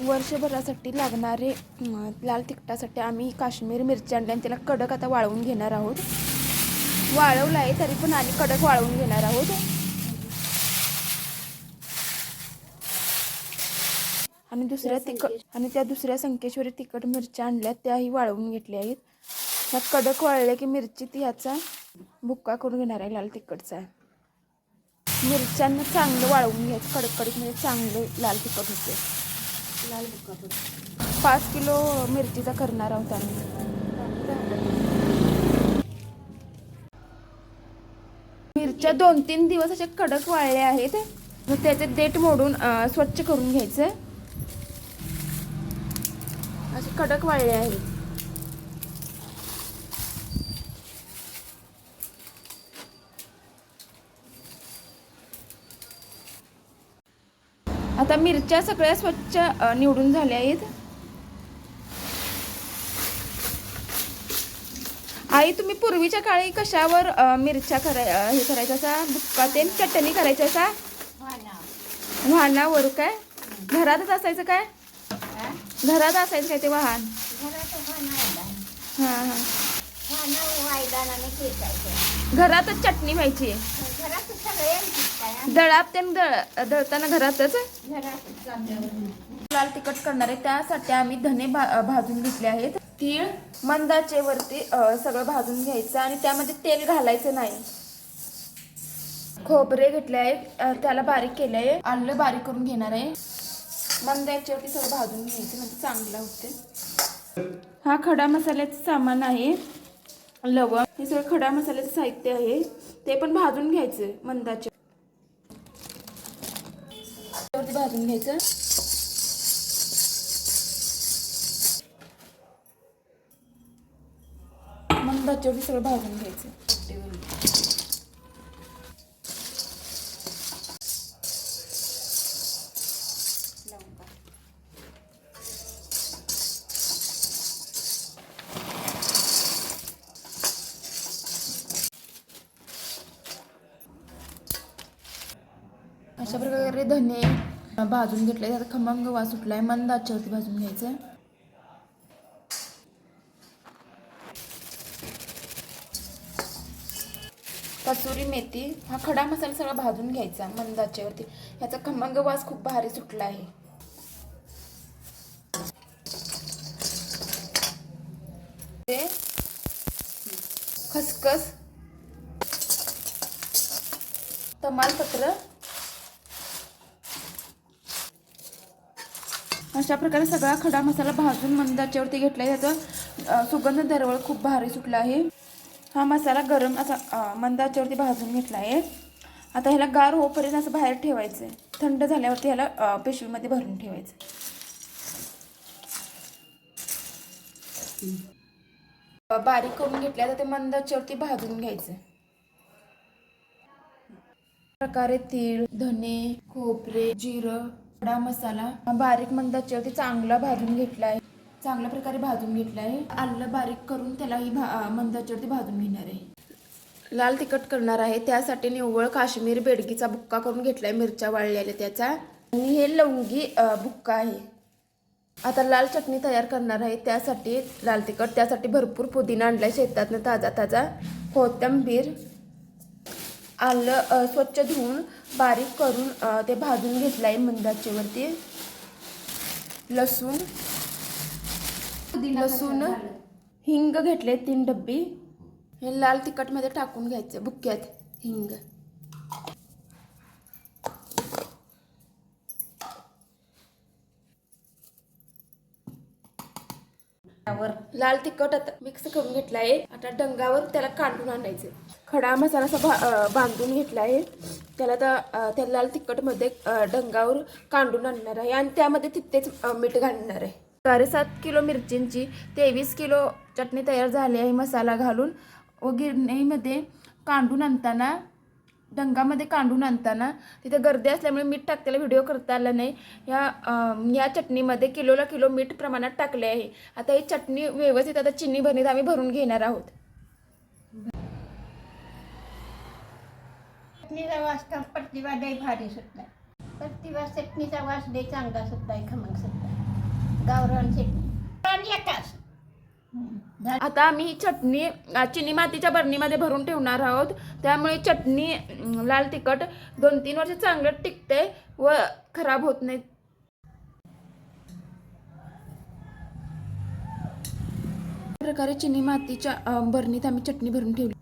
वर्षभरासाठी लागणारे लाल तिखटासाठी आम्ही काश्मीर मिरची आणली आणि त्याला कडक आता वाळवून घेणार आहोत. वाळवलं आहे तरी पण आणि कडक वाळवून घेणार आहोत. आणि दुसऱ्या तिखट आणि त्या दुसऱ्या संकेश्वरी तिखट मिरच्या आणल्या त्याही वाळवून घेतल्या आहेत. ह्या कडक वाळल्या की मिरची ती ह्याचा बुक्का करून घेणार आहे लाल तिखटचा. मिरच्यांना चांगलं वाळवून घ्यायचं कडक कडक म्हणजे चांगलं लाल तिखट होते. पाच किलो मिरचीचा करणार आहोत आम्ही. मिरच्या दोन तीन दिवस अशा कडक वाळल्या आहेत. मग त्याचे देठ मोडून स्वच्छ करून घ्यायचं. असे कडक वाळले आहेत. आता मिरच्या सगळ्या स्वच्छ निवडून झाल्या आहेत. आई तुम्ही पूर्वीच्या काळी कशावर मिरच्या कराय हे करायचं असा? बुक्का ते चटणी करायची असा? वाहनावर. काय? घरातच असायचं काय? घरात असायचं काय ते वाहन? हां हां. घरातच चटणी व्हायची. दळाप ते दळ दळताना घरातच? लाल तिखट करणार आहे. त्यासाठी आम्ही धने भाजून घेतले आहेत. तीळ मंदाचे वरती सगळं भाजून घ्यायचं आणि त्यामध्ये तेल घालायचं नाही. खोबरे घेतले आहे त्याला बारीक केलं आहे आलं बारीक करून घेणार आहे. मंदाच्यावरती सगळं भाजून घ्यायचं म्हणजे चांगलं होते. हा खडा मसाल्याचं सामान आहे. लवंग. हे सगळं खडा मसाल्याचं साहित्य आहे. ते पण भाजून घ्यायचं मंदाचे वरती भाजून घ्यायचं. मग त्याच्यावरती सगळं भाजून घ्यायचं. अशा प्रकारे धने भाजून घेतले आता खमंग वास सुटलाय. मंद आचेवरती भाजून घ्यायचं कसुरी मेथी हा खडा मसाला सगळा भाजून घ्यायचा मंद आचेवरती खमंग वास खूप भारी सुटला आहे ते खसखस तमालपत्र अशा प्रकारे सगळा खडा मसाला भाजून मंदाच्यावरती घेतला आहे त्याचा सुगंध दरवळ खूप भारी सुटला आहे. हा मसाला गरम असा मंदाच्यावरती भाजून घेतला आहे आता ह्याला गार होईपर्यंत असं बाहेर ठेवायचं आहे थंड झाल्यावरती ह्याला पिशवीमध्ये भरून ठेवायचं बारीक करून घेतल्या तर ते मंदाच्यावरती भाजून घ्यायचं प्रकारे तीळ धने खोबरे जिरं तुकडा मसाला बारीक बारीक मंदाच्यावरती चांगला भाजून घेतला आहे चांगल्या प्रकारे भाजून घेतला आहे आलं बारीक करून त्यालाही भा मंदाच्यावरती भाजून घेणार आहे. लाल तिखट करणार आहे. त्यासाठी निव्वळ काश्मीर बेडगीचा बुक्का करून घेतला आहे मिरच्या वाळलेल्या त्याचा. आणि हे लवंगी बुक्का आहे. आता लाल चटणी तयार करणार आहे. त्यासाठी लाल तिखट त्यासाठी भरपूर पुदिना आणलाय. शेतातनं ताजा ताजा कोथिंबीर आलं स्वच्छ धुवून बारीक करून ते भाजून घेतलं आहे मंदाचेवरती लसूण लसूण हिंग घेतले तीन डब्बी. हे लाल तिखटमध्ये टाकून घ्यायचं बुक्क्यात हिंग. त्यावर लाल तिखट आता मिक्स करून घेतला आहे आता डंगावर त्याला काढून आणायचे. खडा मसाला असा भा बांधून घेतला आहे त्याला आता त्या लाल तिखटमध्ये डंगावर कांडून आणणार आहे. आणि त्यामध्ये तिथेच मीठ घालणार आहे. साडेसात किलो मिरचींची तेवीस किलो चटणी तयार झाली आहे मसाला घालून. व गिरणीमध्ये कांडून आणताना डंगामध्ये कांडून आणताना तिथे गर्दी असल्यामुळे मीठ टाकलेला व्हिडिओ करता आला नाही. या अं, या चटणीमध्ये किलोला किलो मीठ प्रमाणात टाकले आहे. आता ही चटणी व्यवस्थित आता चिनी भरणीत आम्ही भरून घेणार आहोत. चटणीचा वास तर पटली वाटाई भारी सुटला. तर चटणीचा वास लय चांगला सुद्धा आहे खमंग सुद्धा गावरान चटणी. आणि एकाच. आता आम्ही ही चटणी चिनी मातीच्या बरणीमध्ये भरून ठेवणार आहोत. त्यामुळे चटणी लाल तिखट दोन तीन वर्ष चांगलं टिकते व खराब होत नाही प्रकारे चिनी मातीच्या बरणीत आम्ही चटणी भरून ठेवली.